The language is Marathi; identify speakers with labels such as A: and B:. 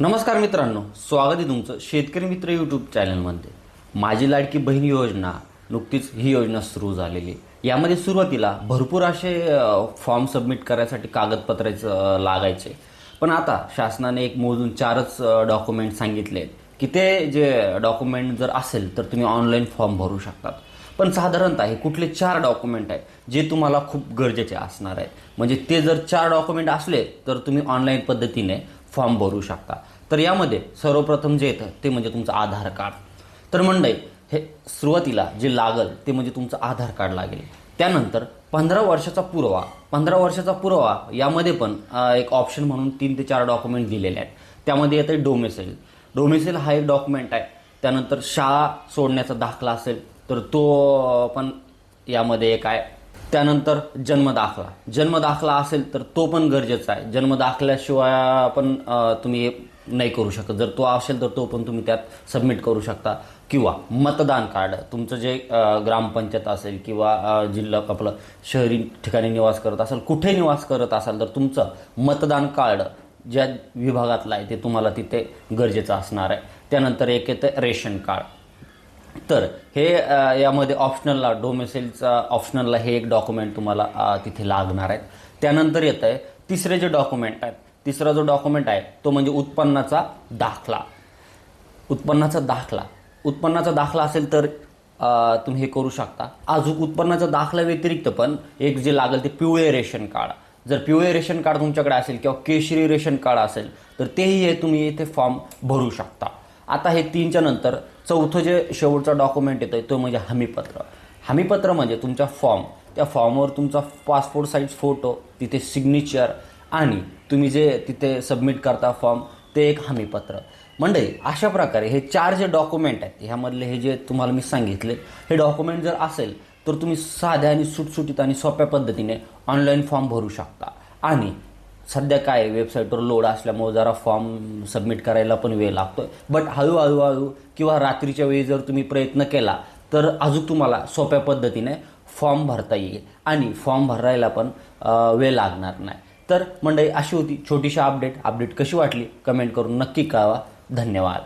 A: नमस्कार मित्रांनो स्वागत आहे तुमचं शेतकरी मित्र यूट्यूब चॅनलमध्ये माझी लाडकी बहीण योजना नुकतीच ही योजना सुरू झालेली. आहे. यामध्ये सुरुवातीला भरपूर असे फॉर्म सबमिट करायसाठी कागदपत्राचं लागायचे. पण आता शासनाने एक मोजून चारच डॉक्युमेंट सांगितले आहेत की ते जे डॉक्युमेंट जर असेल तर तुम्ही ऑनलाईन फॉर्म भरू शकतात. पण साधारणतः हे कुठले चार डॉक्युमेंट आहेत जे तुम्हाला खूप गरजेचे असणार आहे म्हणजे ते जर चार डॉक्युमेंट असले तर तुम्ही ऑनलाईन पद्धतीने फॉर्म भरू शकता. तर यामध्ये सर्वप्रथम जे येतं ते म्हणजे तुमचं आधार कार्ड. तर मंडई हे सुरुवातीला जे लागल ते म्हणजे तुमचं आधार कार्ड लागेल. त्यानंतर पंधरा वर्षाचा पुरावा पंधरा वर्षाचा पुरावा यामध्ये पण एक ऑप्शन म्हणून तीन ते चार डॉक्युमेंट दिलेले आहेत. त्यामध्ये येतं डोमेसेल. डोमेसेल हा एक डॉक्युमेंट आहे. त्यानंतर शाळा सोडण्याचा दाखला असेल तर तो पण यामध्ये एक आहे. त्यानंतर जन्मदाखला जन्मदाखला असेल तर तो पण गरजेचा आहे. जन्मदाखल्याशिवाय पण तुम्ही नाही करू शकत. जर तो असेल तर तो पण तुम्ही त्यात सबमिट करू शकता. किंवा मतदान कार्ड. तुमचं जे ग्रामपंचायत असेल किंवा जिल्हा आपलं शहरी ठिकाणी निवास करत असाल कुठे निवास करत असाल तर तुमचं मतदान कार्ड ज्या विभागातलं आहे ते तुम्हाला तिथे गरजेचं असणार आहे. त्यानंतर एक येतं रेशन कार्ड. तर हे यामध्ये ऑप्शनलला डोमेसेलचा ऑप्शनलला हे एक डॉक्युमेंट तुम्हाला तिथे लागणार आहेत. त्यानंतर येत आहे तिसरे जे डॉक्युमेंट आहेत तिसरा जो डॉक्युमेंट आहे तो म्हणजे उत्पन्नाचा दाखला. उत्पन्नाचा दाखला. उत्पन्नाचा दाखला असेल तर तुम्ही हे करू शकता. अजून उत्पन्नाचा दाखला व्यतिरिक्त पण एक जे लागेल ते पिवळे रेशन कार्ड. जर पिवळे रेशन कार्ड तुमच्याकडे असेल किंवा केशरी रेशन कार्ड असेल तर तेही हे तुम्ही इथे फॉर्म भरू शकता. आता हे तीनच्या नंतर चौथं जे शेवटचा डॉक्युमेंट येतं तो म्हणजे हमीपत्र. हमीपत्र म्हणजे तुमचा फॉर्म त्या फॉर्मवर तुमचा पासपोर्ट साईज फोटो तिथे सिग्नेचर आणि तुम्ही जे तिथे सबमिट करता फॉर्म ते एक हमीपत्र. म्हणजे अशा प्रकारे हे चार जे डॉक्युमेंट आहेत ह्यामधले हे जे तुम्हाला मी सांगितले हे डॉक्युमेंट जर असेल तर तुम्ही साध्या आणि सुटसुटीत आणि सोप्या पद्धतीने ऑनलाईन फॉर्म भरू शकता. आणि सध्या काय वेबसाईटवर लोड असल्यामुळे जरा फॉर्म सबमिट करायला पण वेळ लागतोय. बट हळूहळू हळू किंवा रात्रीच्या वेळी जर तुम्ही प्रयत्न केला तर अजून तुम्हाला सोप्या पद्धतीने फॉर्म भरता येईल. आणि फॉर्म भरायला पण वेळ लागणार नाही. तर मंडळी अशी होती छोटीशी अपडेट. अपडेट कशी वाटली? कमेंट करून नक्की कळवा. धन्यवाद.